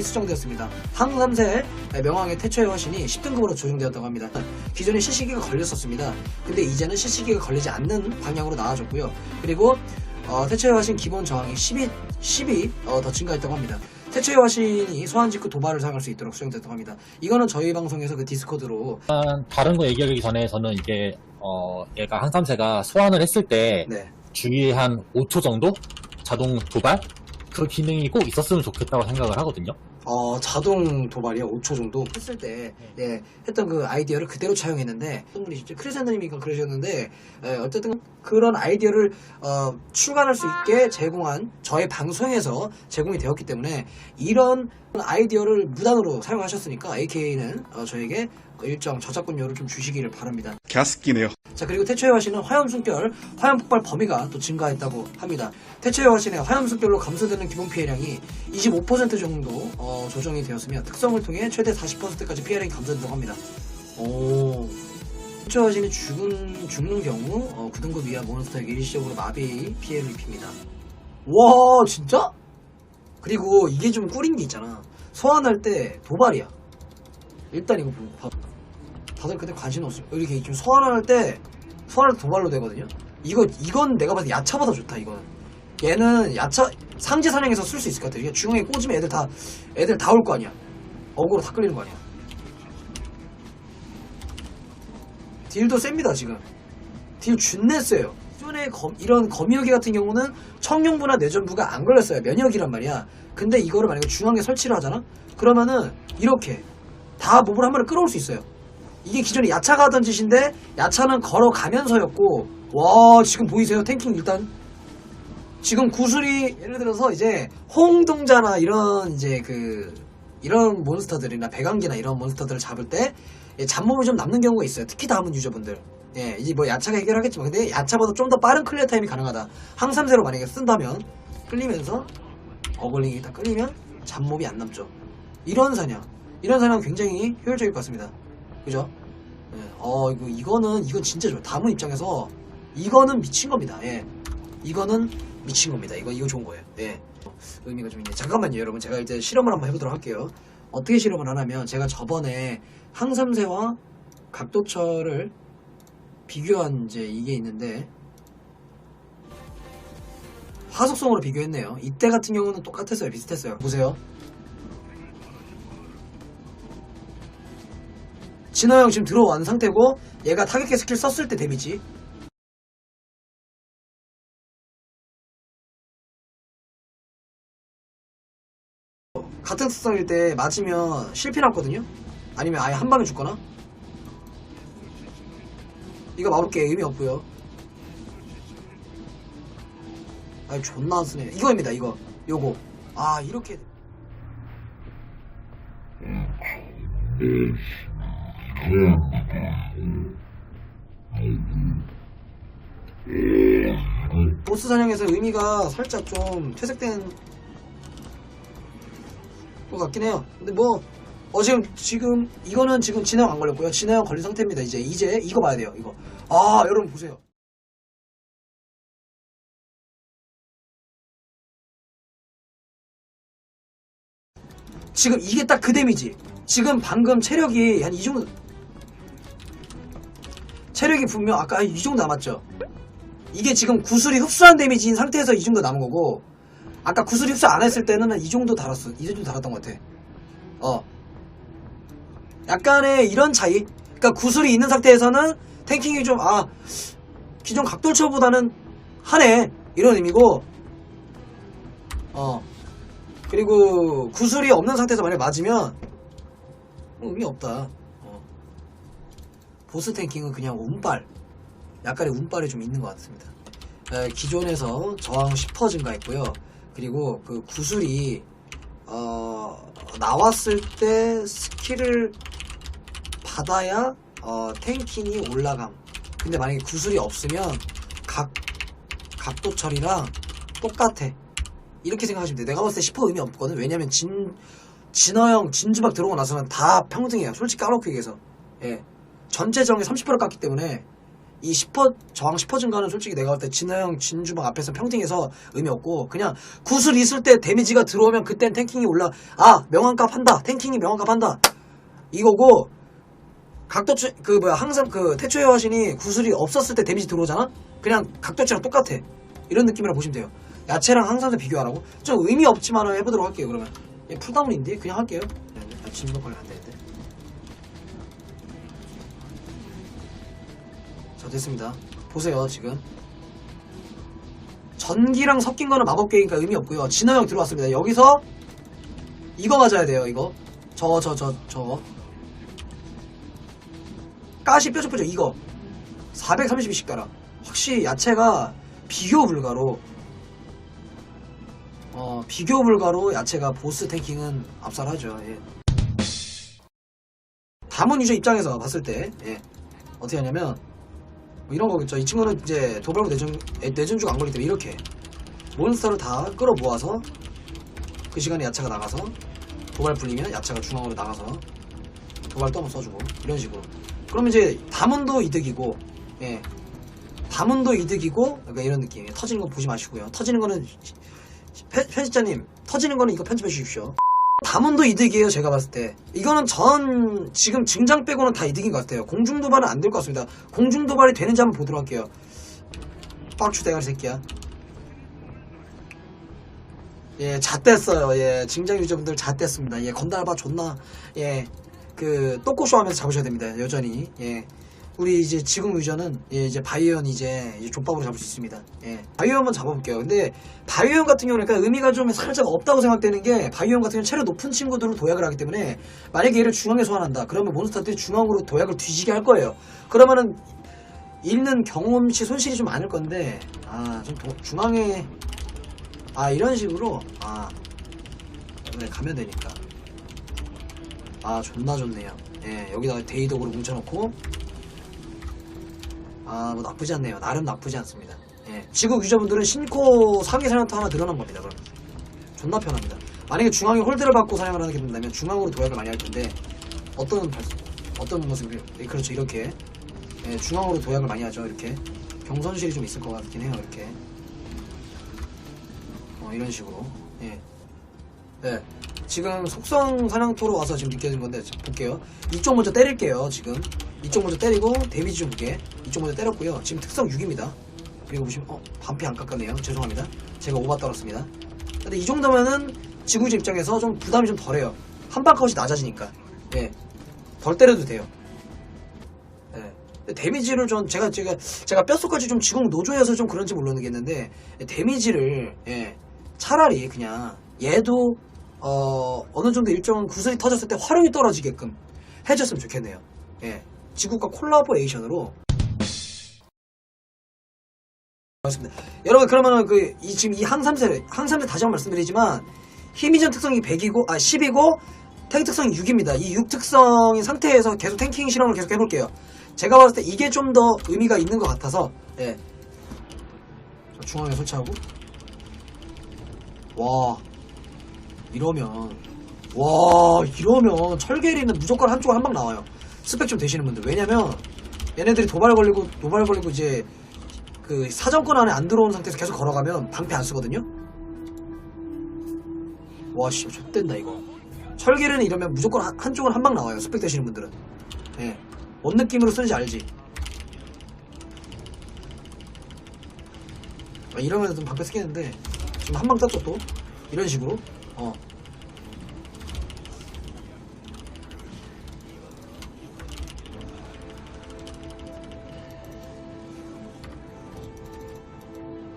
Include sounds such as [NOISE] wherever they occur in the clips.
수정되었습니다. 항삼세 명왕의 태초의 화신이 10등급으로 조정되었다고 합니다. 기존에 시시기가 걸렸었습니다. 근데 이제는 시시기가 걸리지 않는 방향으로 나아졌고요. 그리고 어, 태초의 화신 기본 저항이 10이, 10이 어, 더 증가했다고 합니다. 태초의 화신이 소환직구 도발을 사용할 수 있도록 수정됐다고 합니다. 이거는 저희 방송에서 그 디스코드로 다른 거 얘기하기 전에 저는 이게 어 얘가 항삼세가 소환을 했을 때 네. 주위에 한 5초 정도 자동 도발 그 기능이 꼭 있었으면 좋겠다고 생각을 하거든요. 어, 자동 도발이요. 5초 정도 했을 때, 예, 했던 그 아이디어를 그대로 차용했는데, 어떤 분이시죠? 크리센더님이가 그러셨는데, 예, 어쨌든 그런 아이디어를, 어, 출간할 수 있게 제공한 저의 방송에서 제공이 되었기 때문에, 이런 아이디어를 무단으로 사용하셨으니까, AK는 어, 저에게 일정 저작권료를 좀 주시기를 바랍니다. 갸스끼네요. 자 그리고 태초의 화신은 화염순결, 화염 폭발 범위가 또 증가했다고 합니다. 태초의 화신의 화염순결로 감소되는 기본 피해량이 25% 정도 어, 조정이 되었으며 특성을 통해 최대 40%까지 피해량이 감소된다고 합니다. 오. 태초의 화신이 죽은, 죽는 경우 어, 9등급 이하 몬스터에게 일시적으로 마비 피해를 입힙니다. 와 진짜? 그리고 이게 좀 꿀인 게 있잖아. 소환할 때 도발이야. 일단 이거 보- 봐. 다들 그때 관심 없어. 이렇게 좀 소환할 때 소환할 때 도발로 되거든요. 이거 이건 내가 봐도 야차보다 좋다 이거는. 얘는 야차 상지 사냥에서 쓸 수 있을 것 같아. 이게 중앙에 꽂으면 애들 다 애들 다 올 거 아니야. 어그로 다 끌리는 거 아니야. 딜도 셉니다 지금. 딜 준내 세요. 기존의 검- 이런 검역이 같은 경우는 청룡부나 뇌전부가 안 걸렸어요. 면역이란 말이야. 근데 이거를 만약에 중앙에 설치를 하잖아? 그러면은 이렇게 다 몹을 한 번에 끌어올 수 있어요. 이게 기존에 야차가 하던 짓인데 야차는 걸어가면서였고 와 지금 보이세요? 탱킹 일단. 지금 구슬이 예를 들어서 이제 홍동자나 이런 이제 그 이런 몬스터들이나 배강기나 이런 몬스터들을 잡을 때 예, 잡몸이 좀 남는 경우가 있어요. 특히 다음은 유저분들. 예 이제 뭐 야차가 해결하겠지만 근데 야차보다 좀 더 빠른 클리어 타임이 가능하다. 항삼세로 만약에 쓴다면 끌리면서 어글링이 다 끌리면 잡몸이 안 남죠. 이런 사냥. 이런 사냥 굉장히 효율적일 것 같습니다 그죠? 예. 어, 이거, 이거는, 이건 진짜 좋아요. 다문 입장에서, 이거는 미친 겁니다. 예. 이거는 미친 겁니다. 이거, 이거 좋은 거예요. 예. 의미가 좀 있네. 잠깐만요, 여러분. 제가 이제 실험을 한번 해보도록 할게요. 어떻게 실험을 하냐면, 제가 저번에 항삼세와 각도철을 비교한 이제 이게 있는데, 화속성으로 비교했네요. 이때 같은 경우는 똑같았어요. 비슷했어요. 보세요. 진호 형 지금 들어온 상태고 얘가 타격계 스킬 썼을 때 데미지. 같은 특성일 때 맞으면 실패 났거든요. 아니면 아예 한 방에 죽거나. 이거 마법계 의미 없고요. 아이 존나 안 쓰네. 이거입니다 이거. 요거. 아 이렇게 보스 사냥에서 의미가 살짝 좀 퇴색된 것 같긴 해요. 근데 뭐, 어, 지금, 지금, 이거는 지금 진행 안 걸렸고요. 진행 걸린 상태입니다. 이제, 이제, 이거 봐야 돼요, 이거. 아, 여러분 보세요. 지금 이게 딱 그 데미지. 지금 방금 체력이 한 이 정도, 체력이 분명 아까 한이 정도 남았죠? 이게 지금 구슬이 흡수한 데미지인 상태에서 이 정도 남은 거고 아까 구슬이 흡수 안 했을 때는 이 정도 달았어. 이 정도 달았던 것 같아. 어. 약간의 이런 차이? 그러니까 구슬이 있는 상태에서는 탱킹이 좀 아 기존 각돌처보다는 하네. 이런 의미고. 어. 그리고 구슬이 없는 상태에서 만약 맞으면 뭐 의미 없다. 어. 보스 탱킹은 그냥 운빨 약간의 운빨이 좀 있는 것 같습니다. 에, 기존에서 저항 10% 증가했고요. 그리고 그 구슬이 어, 나왔을 때 스킬을 받아야 어, 탱킹이 올라감. 근데 만약에 구슬이 없으면 각 각도철이랑 똑같아. 이렇게 생각하시면 돼. 내가 봤을 때 10% 의미 없거든. 왜냐면 진 진어형 진주박 들어오고 나서는 다 평등해요. 솔직히 까놓고 얘기해서. 예. 전체 정의 30% 깎기 때문에 이 10퍼 저항 10퍼 증가는 솔직히 내가 볼 때 진화형 진주방 앞에서 평팅해서 의미 없고 그냥 구슬 있을 때 데미지가 들어오면 그땐 탱킹이 올라 아 명왕값 한다 탱킹이 명왕값 한다. 이거고 각도치 그 뭐야 항상 그 태초의 화신이 구슬이 없었을 때 데미지 들어오잖아? 그냥 각도치랑 똑같아. 이런 느낌이라 보시면 돼요. 야채랑 항상을 비교하라고? 좀 의미 없지만 해보도록 할게요 그러면. 얘 풀다운인데 그냥 할게요. 아, 진주방 관리 안 되는데 자 됐습니다. 보세요 지금. 전기랑 섞인 거는 마법계니까 의미 없고요. 진화형 들어왔습니다. 여기서 이거 맞아야 돼요 이거. 저거 저저 저거 가시 뾰족뾰족 이거. 432씩 가라 확실히 야채가 비교 불가로 어 비교 불가로 야채가 보스 탱킹은 압살하죠 예. 담은 유저 입장에서 봤을 때 예. 어떻게 하냐면 뭐 이런 거겠죠. 이 친구는 이제 도발구 내전, 에, 내전주가 안 걸리기 때문에 이렇게 몬스터를 다 끌어 모아서 그 시간에 야채가 나가서 도발 풀리면 야채가 중앙으로 나가서 도발 또 한번 써주고 이런 식으로. 그러면 이제 담은도 이득이고, 예. 담은도 이득이고, 약간 이런 느낌. 터지는 거 보지 마시고요. 터지는 거는 편- 편집자님 터지는 거는 이거 편집해 주십시오. 담은도 이득이에요, 제가 봤을 때. 이거는 전, 지금 증장 빼고는 다 이득인 것 같아요. 공중도발은 안 될 것 같습니다. 공중도발이 되는지 한번 보도록 할게요. 빡추 대가리 새끼야. 예, 잣됐어요. 예, 증장 유저분들 잣됐습니다. 예, 건달바 존나, 예, 그, 또꼬쇼 하면서 잡으셔야 됩니다. 여전히. 예. 우리 이제 지금 유저는 예, 이제 바이온 이제, 이제 족밥으로 잡을 수 있습니다. 예. 바이온 한번 잡아볼게요. 근데 바이온 같은 경우는 약간 의미가 좀 살짝 없다고 생각되는 게 바이온 같은 경우는 체력 높은 친구들은 도약을 하기 때문에 만약에 얘를 중앙에 소환한다. 그러면 몬스터들이 중앙으로 도약을 뒤지게 할 거예요. 그러면은 잃는 경험치 손실이 좀 많을 건데 아 좀 중앙에 아 이런 식으로 아 이번에 가면 되니까 아 존나 좋네요. 예 여기다가 데이덕으로 뭉쳐놓고 아, 뭐 나쁘지 않네요. 나름 나쁘지 않습니다. 예. 지구 유저분들은 신코 상위 사냥터 하나 늘어난 겁니다. 그럼 존나 편합니다. 만약에 중앙에 홀드를 받고 사냥을 하게 된다면 중앙으로 도약을 많이 할 텐데 어떤 발- 어떤 모습이 예, 그렇죠 이렇게 예, 중앙으로 도약을 많이 하죠 이렇게 경선실이 좀 있을 것 같긴 해요 이렇게 어, 이런 식으로 예. 네. 지금 속성 사냥토로 와서 지금 느껴진 건데 자, 볼게요. 이쪽 먼저 때릴게요. 지금 이쪽 먼저 때리고 데미지 좀 볼게. 이쪽 먼저 때렸고요. 지금 특성 6입니다. 그리고 보시면 어 반피 안 깎았네요. 죄송합니다. 제가 오바 떨었습니다. 근데 이 정도면은 지구주 입장에서 좀 부담이 좀 덜해요. 한방 컷이 낮아지니까 예, 덜 때려도 돼요. 예. 데미지를 좀 제가 제가 제가 뼛속까지 좀 지금 노조여서 좀 그런지 모르겠는데 데미지를 예, 차라리 그냥 얘도 어, 어느 정도 일정 구슬이 터졌을 때 활용이 떨어지게끔 해줬으면 좋겠네요. 예. 지구과 콜라보레이션으로. 알겠습니다. 여러분, 그러면은 그, 이, 지금 이 항삼세, 항삼세 다시 한번 말씀드리지만, 힘이전 특성이 100이고, 아, 10이고, 탱 특성이 6입니다. 이 6 특성인 상태에서 계속 탱킹 실험을 계속 해볼게요. 제가 봤을 때 이게 좀 더 의미가 있는 것 같아서, 예. 자, 중앙에 설치하고. 와, 이러면 와 이러면 철계리는 무조건 한쪽으로 한방 나와요. 스펙 좀 되시는 분들. 왜냐면 얘네들이 도발 걸리고 도발 걸리고 이제 그 사정권 안에 안 들어온 상태에서 계속 걸어가면 방패 안 쓰거든요? 와씨 좆된다 이거. 철계리는 이러면 무조건 한, 한쪽은 한 방 나와요. 스펙 되시는 분들은. 예. 뭔 느낌으로 쓰는지 알지? 아, 이러면 좀 방패 쓰겠는데 지금 한 방 땄죠 또? 이런 식으로 어.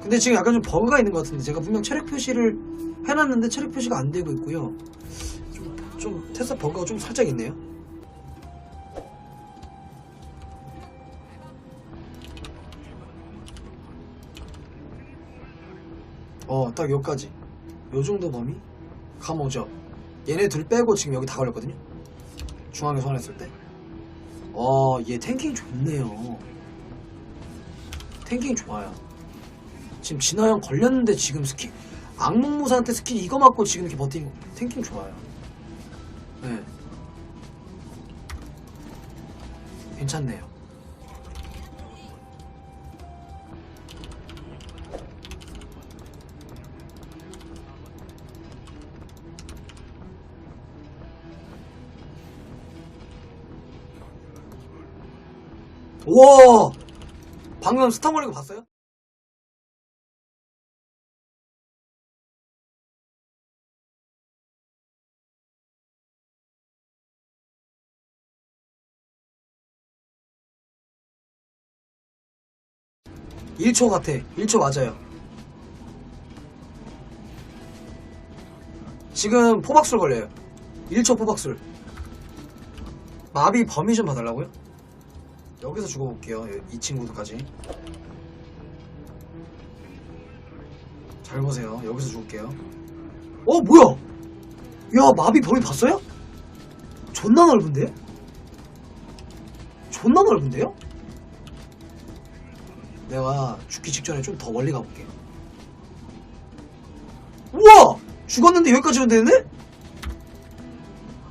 근데 지금 약간 좀 버그가 있는 것 같은데 제가 분명 체력 표시를 해놨는데 체력 표시가 안 되고 있고요. 좀, 좀 테스트 버그가 좀 살짝 있네요. 어 딱 여기까지. 요 정도 범위? 감오죠. 얘네 둘 빼고 지금 여기 다 걸렸거든요. 중앙에 소환했을 때 어 얘 탱킹 좋네요. 탱킹 좋아요. 지금 진화 형 걸렸는데 지금 스킬 악몽무사한테 스킬 이거 맞고 지금 이렇게 버티는 거. 탱킹 좋아요. 네. 괜찮네요 우와! 방금 스턴 걸리고 봤어요? 일초 같아. 1초 맞아요. 지금 포박술 걸려요. 1초 포박술. 마비 범위 좀 봐달라고요? 여기서 죽어볼게요. 이 친구들까지. 잘 보세요. 여기서 죽을게요. 어, 뭐야? 야, 마비 범위 봤어요? 존나 넓은데? 존나 넓은데요? 내가 죽기 직전에 좀 더 멀리 가볼게. 우와! 죽었는데 여기까지 오면 되는데?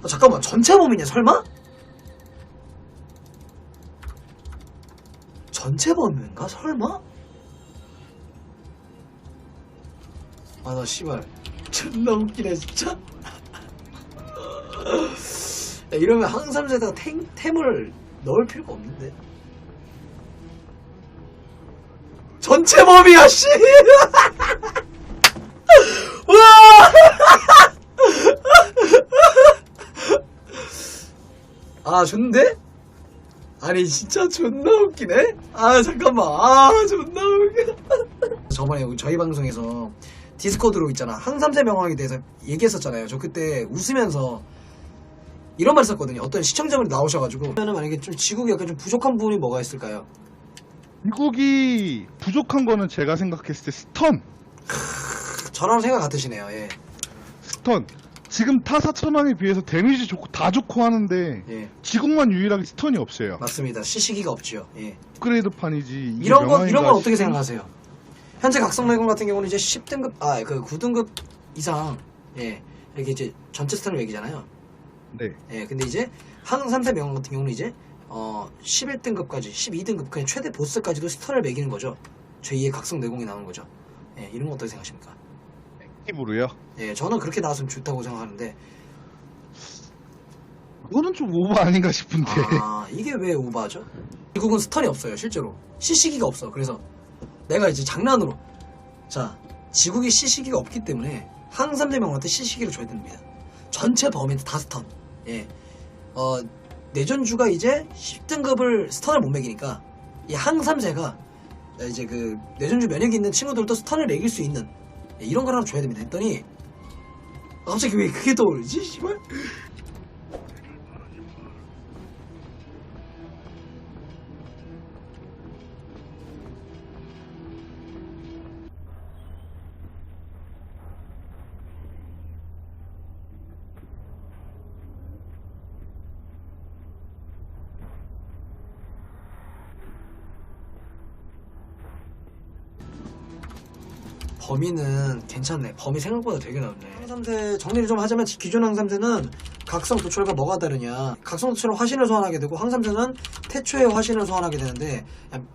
아, 잠깐만, 전체 범위냐, 설마? 전체 범위인가, 설마? 아, 나 씨발. 존나 웃기네, 진짜. 야, 이러면 항삼세다가 템, 템을 넣을 필요가 없는데. 전체 범위야, 씨! [LAUGHS] 와! [LAUGHS] 아, 좋은데? 아니, 진짜 존나 웃기네? 아, 잠깐만. 아, 존나 웃겨. [LAUGHS] 저번에 저희 방송에서 디스코드로 있잖아. 항삼세 명왕에 대해서 얘기했었잖아요. 저 그때 웃으면서 이런 말 썼거든요. 어떤 시청자분이 나오셔가지고. 그러면 만약에 좀 지국이 약간 좀 부족한 부분이 뭐가 있을까요? 미국이 부족한 거는 제가 생각했을 때 스턴. 저랑 생각 같으시네요. 예. 스턴. 지금 타사 천왕에 비해서 데미지 좋고 다 좋고 하는데 예. 지국만 유일하게 스턴이 없어요. 맞습니다. 시시기가 없지요. 예. 업그레이드 판이지. 이게 이런 거 이런 건 어떻게 생각하세요? 현재 각성내공 같은 경우는 이제 10등급 아 그 9등급 이상 예 이렇게 이제 전체 스타를 얘기잖아요. 네. 예 근데 이제 항삼세 명왕 같은 경우는 이제 어 11등급까지 12등급 그냥 최대 보스까지도 스타를 매기는 거죠. 제2의 각성 내공이 나오는 거죠. 예 이런 거 어떻게 생각하십니까? 액티브로요. 예 저는 그렇게 나왔으면 좋다고 생각하는데. 이거는 좀 오버 아닌가 싶은데. 아 이게 왜 오버하죠? 미국은 스턴이 없어요 실제로. 시시기가 없어. 그래서 내가 이제 장난으로. 자 지국이 시시기가 없기 때문에 항삼대 명한테 시시기를 줘야 됩니다. 전체 범위는 다 스턴. 예 어 내전주가 이제 10등급을 스턴을 못 매기니까 이 항삼세가 이제 그 내전주 면역이 있는 친구들도 스턴을 매길 수 있는 예, 이런 걸 하나 줘야 됩니다. 했더니 아, 갑자기 왜 그게 떠오르지 씨발 범위는 괜찮네. 범위 생각보다 되게 넓네. 항삼세 정리를 좀 하자면 기존 항삼세는 각성 도철과 뭐가 다르냐? 각성 도철은 화신을 소환하게 되고 항삼세는 태초의 화신을 소환하게 되는데 그냥,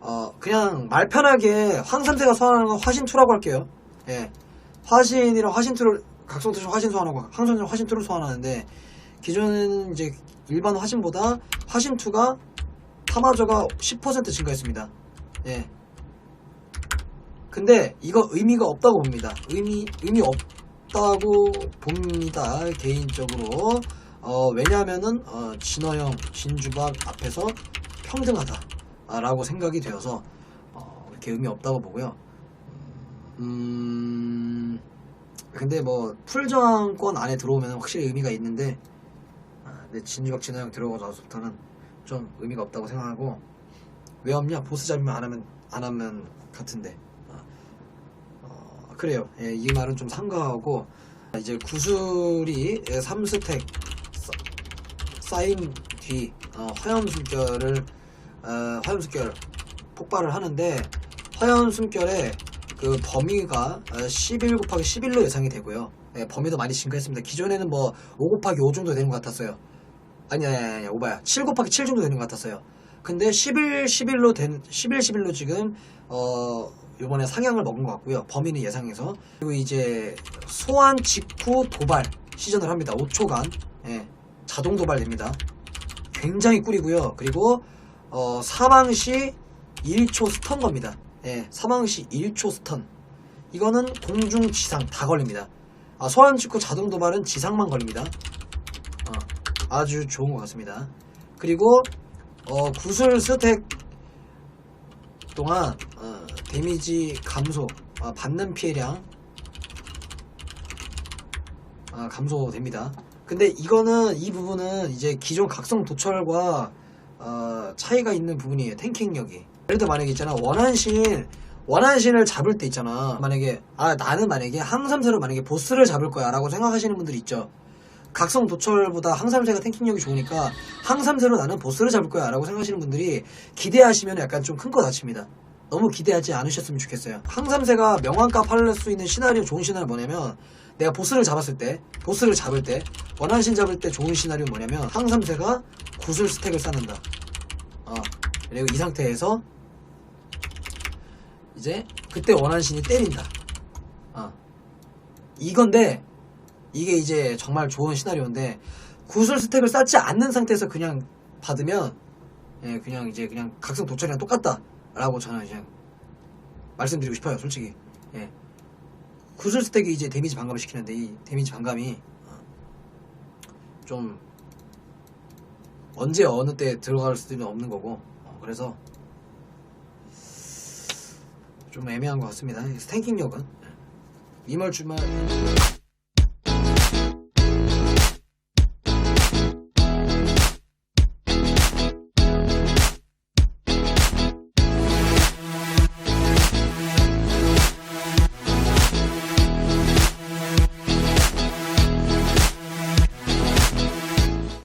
어 그냥 말 편하게 항삼세가 소환하는 건 화신2라고 할게요. 예. 화신이랑 화신2를 각성 도철 화신 소환하고 항삼세는 화신2를 소환하는데 기존에는 이제 일반 화신보다 화신2가 타마저가 10% 증가했습니다. 예. 근데 이거 의미가 없다고 봅니다. 의미 의미 없다고 봅니다. 개인적으로 어, 왜냐하면은 어, 진화형 진주박 앞에서 평등하다라고 생각이 되어서 어, 그렇게 의미 없다고 보고요. 음 근데 뭐 풀저항권 안에 들어오면 확실히 의미가 있는데 아, 진주박 진화형 들어오고 나서부터는 좀 의미가 없다고 생각하고 왜 없냐 보스 잡으면 안 하면 안 하면 같은데 어, 그래요. 예, 이 말은 좀 삼가하고 이제 구슬이 3스택 쌓인 뒤 어, 화염 숨결을 어, 화염 숨결 폭발을 하는데 화염 숨결의 그 범위가 어, 11 곱하기 11로 예상이 되고요. 예, 범위도 많이 증가했습니다. 기존에는 뭐 5 곱하기 5 정도 되는 것 같았어요. 아니 아니 아니 오바야. 7 곱하기 7 정도 되는 것 같았어요. 근데 11 11로 된 11 11로 지금 어 요번에 상향을 먹은 것 같고요. 범위는 예상해서. 그리고 이제 소환 직후 도발 시전을 합니다. 5초간. 예, 자동 도발됩니다. 굉장히 꿀이고요. 그리고 어, 사망 시 1초 스턴 겁니다. 예, 사망 시 1초 스턴. 이거는 공중 지상 다 걸립니다. 아, 소환 직후 자동 도발은 지상만 걸립니다. 어, 아주 좋은 것 같습니다. 그리고 어, 구슬 스택 동안 어, 데미지 감소, 아, 받는 피해량 아, 감소됩니다. 근데 이거는 이 부분은 이제 기존 각성 도철과 어, 차이가 있는 부분이에요. 탱킹력이. 예를 들어 만약에 있잖아 원한신 원한신을 잡을 때 있잖아. 만약에 아 나는 만약에 항삼세로 만약에 보스를 잡을 거야 라고 생각하시는 분들이 있죠. 각성 도철보다 항삼세가 탱킹력이 좋으니까 항삼세로 나는 보스를 잡을 거야 라고 생각하시는 분들이 기대하시면 약간 좀 큰 거 다칩니다. 너무 기대하지 않으셨으면 좋겠어요. 항삼세가 명왕값 할수 있는 시나리오 좋은 시나리오 뭐냐면 내가 보스를 잡았을 때 보스를 잡을 때 원한신 잡을 때 좋은 시나리오 뭐냐면 항삼세가 구슬 스택을 쌓는다. 어, 그리고 이 상태에서 이제 그때 원한신이 때린다. 어. 이건데 이게 이제 정말 좋은 시나리오인데 구슬 스택을 쌓지 않는 상태에서 그냥 받으면 예, 그냥 이제 그냥 각성 도철이랑 똑같다 라고 저는 그냥 말씀드리고 싶어요, 솔직히. 예. 구슬 스택이 이제 데미지 반감을 시키는데 이 데미지 반감이 어, 좀 언제 어느 때 들어갈 수는 없는 거고 어, 그래서 좀 애매한 것 같습니다. 스탱킹력은 이멀 주말